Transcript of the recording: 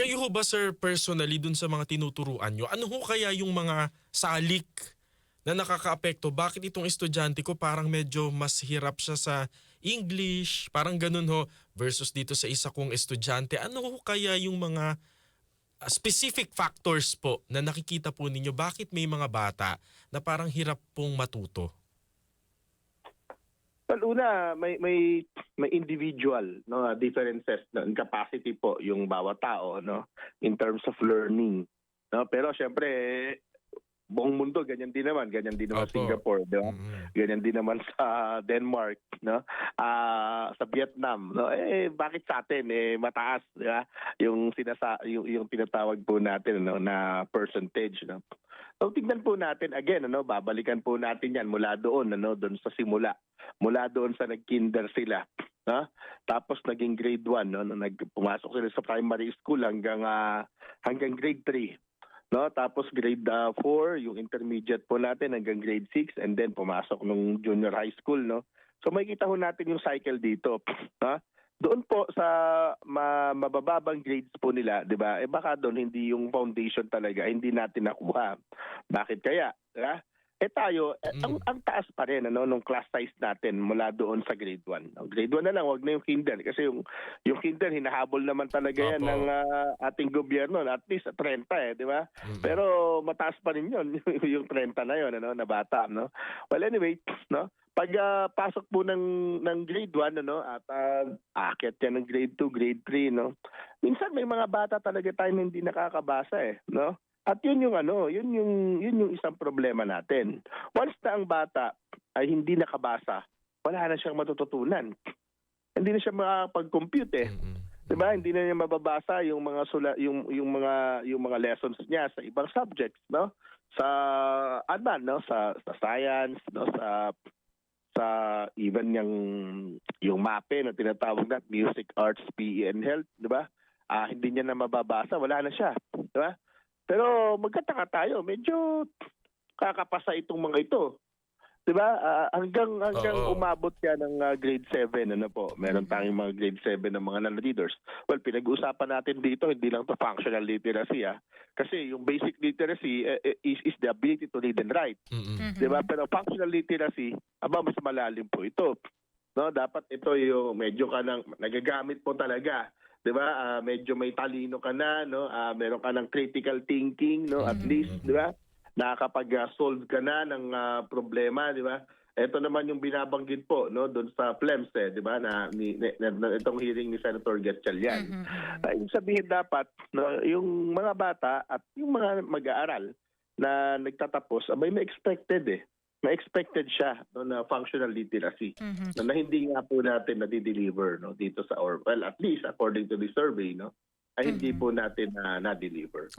Kayo ho ba sir personally dun sa mga tinuturuan nyo, ano ho kaya yung mga salik na nakakaapekto? Bakit itong estudyante ko parang medyo mas hirap siya sa English, parang ganun ho, versus dito sa isa kong estudyante. Ano ho kaya yung mga uh, specific factors po na nakikita po ninyo bakit may mga bata na parang hirap pong matuto? Well, una, may may may individual no uh, differences no, in capacity po yung bawat tao no in terms of learning. No, pero syempre buong mundo ganyan din naman, ganyan din naman Opo. Singapore, di ba? Mhm. Ganyan din naman sa Denmark, no? Ah, sa Vietnam, no? Eh bakit sa atin eh mataas, di ba? Yung sinasa yung, yung tinatawag po natin no na percentage, no? So tingnan po natin again, ano, babalikan po natin 'yan mula doon, ano, doon sa simula. Mula doon sa nag-kinder sila, no? Tapos naging grade 1, no, nung nagpumasok sila sa primary school hanggang ah, hanggang grade 3 no? Tapos grade 4 yung intermediate po natin hanggang grade 6 and then pumasok nung junior high school no? So makikita ho natin yung cycle dito ha? Doon po sa ma- mabababang grades po nila 'di ba? Eh baka doon hindi yung foundation talaga hindi natin nakuha. Bakit kaya ha eh tayo, eh, ang, ang taas pa rin ano, nung class size natin mula doon sa grade 1. Ang Grade 1 na lang, wag na yung kinder. Kasi yung, yung kinder, hinahabol naman talaga yan Opo. ng ah, ating gobyerno. At least 30 eh, di ba? Mhm. Pero mataas pa rin yun, yung 30 na yun, ano, na bata. No? Well, anyway, no? pag ah, pasok po ng, ng grade 1, ano, at uh, akit yan ng grade 2, grade 3, no? minsan may mga bata talaga tayo na hindi nakakabasa eh. No? At yun yung ano, yun yung yun yung isang problema natin. Once na ang bata ay hindi nakabasa, wala na siyang matututunan. Hindi na siya makapag-compute eh. Mhm. 'Di ba? Hindi na niya mababasa yung mga sula, yung yung mga yung mga lessons niya sa ibang subjects, no? Sa man, no? Sa sa science, no? Sa sa even yung yung MAPE na tinatawag na music, arts, PE and health, 'di ba? Ah, hindi niya na mababasa, wala na siya, 'di ba? Pero magkataka tayo, medyo kakapasa itong mga ito. 'Di ba? Ah, hanggang hanggang Oo. umabot yan ng ah, grade 7 ano po. Meron tayong mga grade 7 ng mga non-readers. Well, pinag-uusapan natin dito hindi lang to functional literacy ah. Kasi yung basic literacy eh, is, is the ability to read and write. Mhm. 'Di ba? Pero functional literacy, aba mas malalim po ito. No, dapat ito yung medyo ka nang nagagamit po talaga. 'Di ba? Ah, medyo may talino ka na, no? Ah, meron ka ng critical thinking, no? At least, 'di ba? Nakakapag-solve ka na ng ah, problema, 'di ba? Ito naman yung binabanggit po, no, doon sa PLEMS, eh, 'di ba? Na, ni, na, na- itong hearing ni Senator Gatchalian. Ay, ibig sabihin dapat no, yung mga bata at yung mga mag-aaral na nagtatapos, abay may expected eh. May expected siya no, na functional literacy. Na, na hindi nga po natin na-deliver no, dito sa or well at least according to the survey no ay hindi po natin na na-deliver.